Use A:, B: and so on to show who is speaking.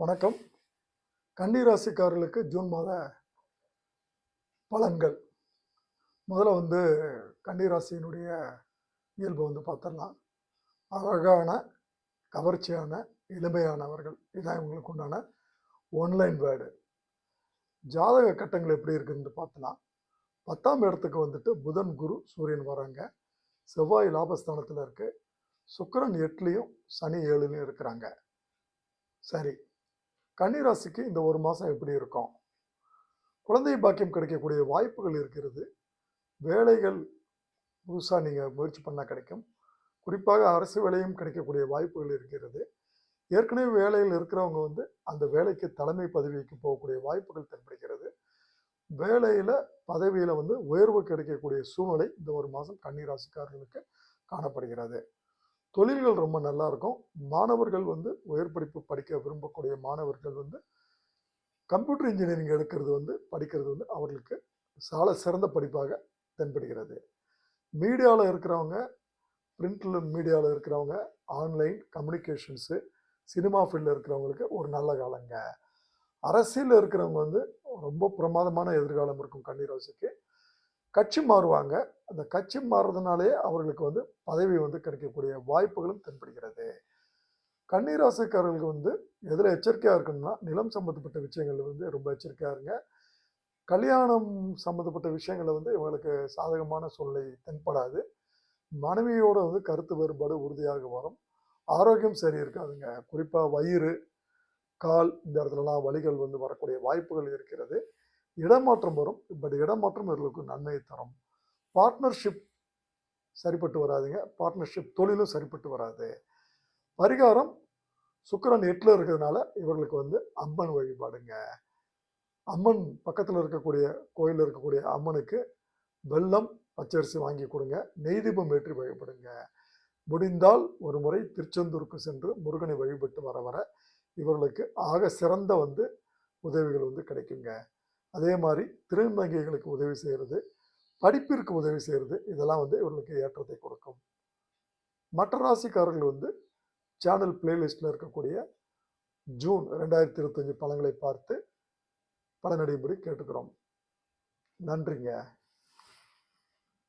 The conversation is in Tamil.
A: வணக்கம். கன்னிராசிக்காரர்களுக்கு ஜூன் மாத பலன்கள். முதல்ல வந்து கன்னிராசியினுடைய இயல்பை வந்து பார்த்துடலாம். அழகான கவர்ச்சியான எளிமையானவர்கள். இதான் இவங்களுக்கு உண்டான ஒன்லைன் வேர்டு ஜாதக கட்டங்கள் எப்படி இருக்குதுன்னு பார்த்தலாம் பத்தாம் இடத்துக்கு வந்துட்டு புதன் குரு சூரியன் வராங்க. செவ்வாய் லாபஸ்தானத்தில் இருக்குது சுக்கரன் எட்டுலேயும் சனி ஏழுலையும் இருக்கிறாங்க. சரி. கன்னிராசிக்கு இந்த ஒரு மாதம் எப்படி இருக்கும்? குழந்தை பாக்கியம் கிடைக்கக்கூடிய வாய்ப்புகள் இருக்கிறது. வேலைகள் புதுசாக நீங்கள் முயற்சி பண்ணால் கிடைக்கும். குறிப்பாக அரசு வேலையும் கிடைக்கக்கூடிய வாய்ப்புகள் இருக்கிறது. ஏற்கனவே வேலையில் இருக்கிறவங்க வந்து அந்த வேலைக்கு தலைமை பதவிக்கு போகக்கூடிய வாய்ப்புகள் தென்படுகிறது. வேலையில் பதவியில் வந்து உயர்வு கிடைக்கக்கூடிய சூழ்நிலை இந்த ஒரு மாதம் கன்னிராசிக்காரர்களுக்கு காணப்படுகிறது. தொழில்கள் ரொம்ப நல்லா இருக்கும் மாணவர்கள் வந்து உயர் படிப்பு படிக்க விரும்பக்கூடிய மாணவர்கள் வந்து கம்ப்யூட்டர் இன்ஜினியரிங் எடுக்கிறது வந்து படிக்கிறது வந்து அவர்களுக்கு சால சிறந்த படிப்பாக தென்படுகிறது. மீடியாவில் இருக்கிறவங்க பிரிண்டில் மீடியாவில் இருக்கிறவங்க ஆன்லைன் கம்யூனிகேஷன்ஸு சினிமா ஃபீல்டில் இருக்கிறவங்களுக்கு ஒரு நல்ல காலங்க. அரசியலில் இருக்கிறவங்க வந்து ரொம்ப பிரமாதமான எதிர்காலம் இருக்கும் கன்னிராசிக்கு கட்சி மாறுவாங்க. அந்த கட்சி மாறுறதுனாலே அவர்களுக்கு வந்து பதவி வந்து கிடைக்கக்கூடிய வாய்ப்புகளும் தென்படுகிறது. கன்னிராசிக்காரர்களுக்கு வந்து எதில் எச்சரிக்கையாக இருக்கணும்னா நிலம் சம்மந்தப்பட்ட விஷயங்கள் வந்து ரொம்ப எச்சரிக்கையாக இருங்க. கல்யாணம் சம்மந்தப்பட்ட விஷயங்களில் வந்து இவங்களுக்கு சாதகமான சூழ்நிலை தென்படாது. மனைவியோட வந்து கருத்து வேறுபாடு உறுதியாக வரும். ஆரோக்கியம் சரி இருக்காதுங்க. குறிப்பாக வயிறு கால் இந்த இடத்துலலாம் வலிகள் வந்து வரக்கூடிய வாய்ப்புகள் இருக்கிறது. இடமாற்றம் வரும். பட் இடமாற்றம் இவர்களுக்கு நன்மையை தரும். பார்ட்னர்ஷிப் சரிப்பட்டு வராதுங்க. பார்ட்னர்ஷிப் தொழிலும் சரிப்பட்டு வராது. பரிகாரம் சுக்கிரன் எட்டில் இருக்கிறதுனால இவர்களுக்கு வந்து அம்மன் வழிபாடுங்க. அம்மன் பக்கத்தில் இருக்கக்கூடிய கோயிலில் இருக்கக்கூடிய அம்மனுக்கு வெல்லம் பச்சரிசி வாங்கி கொடுங்க. நெய் தீபம் ஏற்றி வழிபடுங்க. முடிந்தால் ஒரு முறை திருச்செந்தூருக்கு சென்று முருகனை வழிபட்டு வர வர இவர்களுக்கு ஆக சிறந்த வந்து உதவிகள் வந்து கிடைக்குங்க. அதே மாதிரி திருநங்கைகளுக்கு உதவி செய்கிறது படிப்பிற்கு உதவி செய்கிறது இதெல்லாம் வந்து இவர்களுக்கு ஏற்றத்தை கொடுக்கும். மற்ற ராசிக்காரர்கள் வந்து சேனல் பிளேலிஸ்டில் இருக்கக்கூடிய ஜூன் ரெண்டாயிரத்தி இருபத்தஞ்சி படங்களை பார்த்து பலனடையும்படி கேட்டுக்கிறோம். நன்றிங்க.